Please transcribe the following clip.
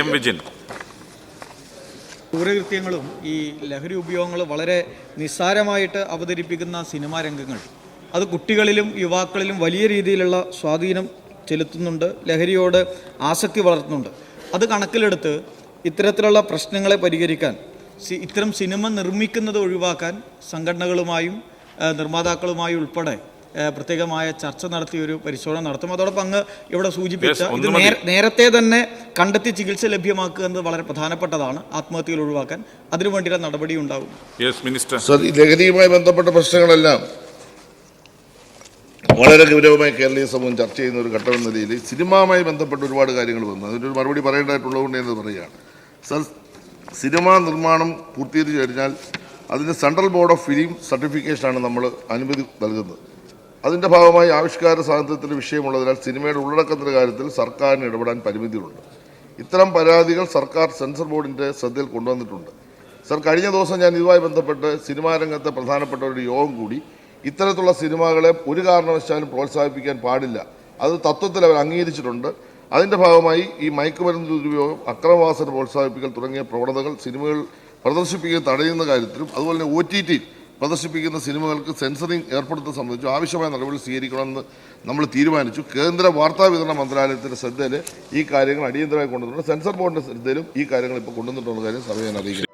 M Vijin. ക്രൂരകൃത്യങ്ങളും ഈ ലഹരി ഉപയോഗങ്ങളും വളരെ നിസ്സാരമായിട്ട് അവതരിപ്പിക്കുന്ന സിനിമാ രംഗങ്ങൾ. അത് കുട്ടികളിലും യുവാക്കളിലും വലിയ രീതിയിലുള്ള സ്വാധീനം ചെലുത്തുന്നുണ്ട് ലഹരിയോട് ആസക്തി വളർത്തുന്നുണ്ട്. അത് കണക്കിലെടുത്ത് ഇത്തരത്തിലുള്ള പ്രശ്നങ്ങളെ പരിഹരിക്കാൻ ഇത്തരം സിനിമ നിർമ്മിക്കുന്നത് ഒഴിവാക്കാൻ സംഘടനകളുമായും നിർമ്മാതാക്കളുമായും ഉൾപ്പെടെ പ്രത്യേകമായ ചർച്ച നടത്തി ഒരു പരിശോധന നടത്തും. അതോടൊപ്പം അങ്ങ് ഇവിടെ സൂചിപ്പിച്ച ഇത് നേരത്തെ തന്നെ കണ്ടെത്തി ചികിത്സ ലഭ്യമാക്കുക എന്നത് വളരെ പ്രധാനപ്പെട്ടതാണ്. ആത്മഹത്യകൾ ഒഴിവാക്കാൻ അതിനു വേണ്ടിയുള്ള നടപടി ഉണ്ടാകും യെസ് മിനിസ്റ്റർ ലഹരിയുമായി ബന്ധപ്പെട്ട പ്രശ്നങ്ങളെല്ലാം വളരെ ഗൗരവമായി കേരളീയ സമൂഹം ചർച്ച ചെയ്യുന്ന ഒരു ഘട്ടം എന്ന നിലയിൽ സിനിമയുമായി ബന്ധപ്പെട്ട് ഒരുപാട് കാര്യങ്ങൾ വന്നു. അതിനൊരു മറുപടി പറയേണ്ടതായിട്ടുള്ളതുകൊണ്ട് എന്ന് പറയുകയാണ്. സർ സിനിമാ നിർമ്മാണം പൂർത്തീകരിച്ചു കഴിഞ്ഞാൽ അതിന് സെൻട്രൽ ബോർഡ് ഓഫ് ഫിലിം സർട്ടിഫിക്കേഷനാണ് നമ്മൾ അനുമതി നൽകുന്നത്. അതിന്റെ ഭാഗമായി ആവിഷ്കാര സ്വാതന്ത്ര്യത്തിന്റെ വിഷയമുള്ളതിനാൽ സിനിമയുടെ ഉള്ളടക്കത്തിന്റെ കാര്യത്തിൽ സർക്കാരിന് ഇടപെടാൻ പരിമിതികളുണ്ട് ഇത്തരം പരാതികൾ സർക്കാർ സെൻസർ ബോർഡിന്റെ ശ്രദ്ധയിൽ കൊണ്ടുവന്നിട്ടുണ്ട്. സർ കഴിഞ്ഞ ദിവസം ഞാൻ ഇതുമായി ബന്ധപ്പെട്ട് സിനിമാ രംഗത്തെ പ്രധാനപ്പെട്ട ഒരു യോഗം കൂടി ഇത്തരത്തിലുള്ള സിനിമകളെ ഒരു കാരണവശാലും പ്രോത്സാഹിപ്പിക്കാൻ പാടില്ല. അത് തത്വത്തിൽ അവർ അംഗീകരിച്ചിട്ടുണ്ട്. അതിന്റെ ഭാഗമായി ഈ മയക്കുമരുന്ന് ദുരുപയോഗം അക്രമവാസന പ്രോത്സാഹിപ്പിക്കൽ തുടങ്ങിയ പ്രവണതകൾ സിനിമകൾ പ്രദർശിപ്പിക്കുക തടയുന്ന കാര്യത്തിലും അതുപോലെ തന്നെ ഒ ടി ടി പ്രദർശിപ്പിക്കുന്ന സിനിമകൾക്ക് സെൻസറിംഗ് ഏർപ്പെടുത്തുന്നത് സംബന്ധിച്ചു ആവശ്യമായ നടപടി സ്വീകരിക്കണമെന്ന് നമ്മൾ തീരുമാനിച്ചു. കേന്ദ്ര വാർത്താ വിതരണ മന്ത്രാലയത്തിന്റെ ശ്രദ്ധയിൽ ഈ കാര്യങ്ങൾ അടിയന്തരമായി കൊണ്ടുവന്നിട്ടുണ്ട്. സെൻസർ ബോർഡിന്റെ ശ്രദ്ധയിലും ഈ കാര്യങ്ങൾ ഇപ്പോൾ കൊണ്ടുവന്നിട്ടുള്ള കാര്യം സഭയെ അറിയിക്കുന്നു.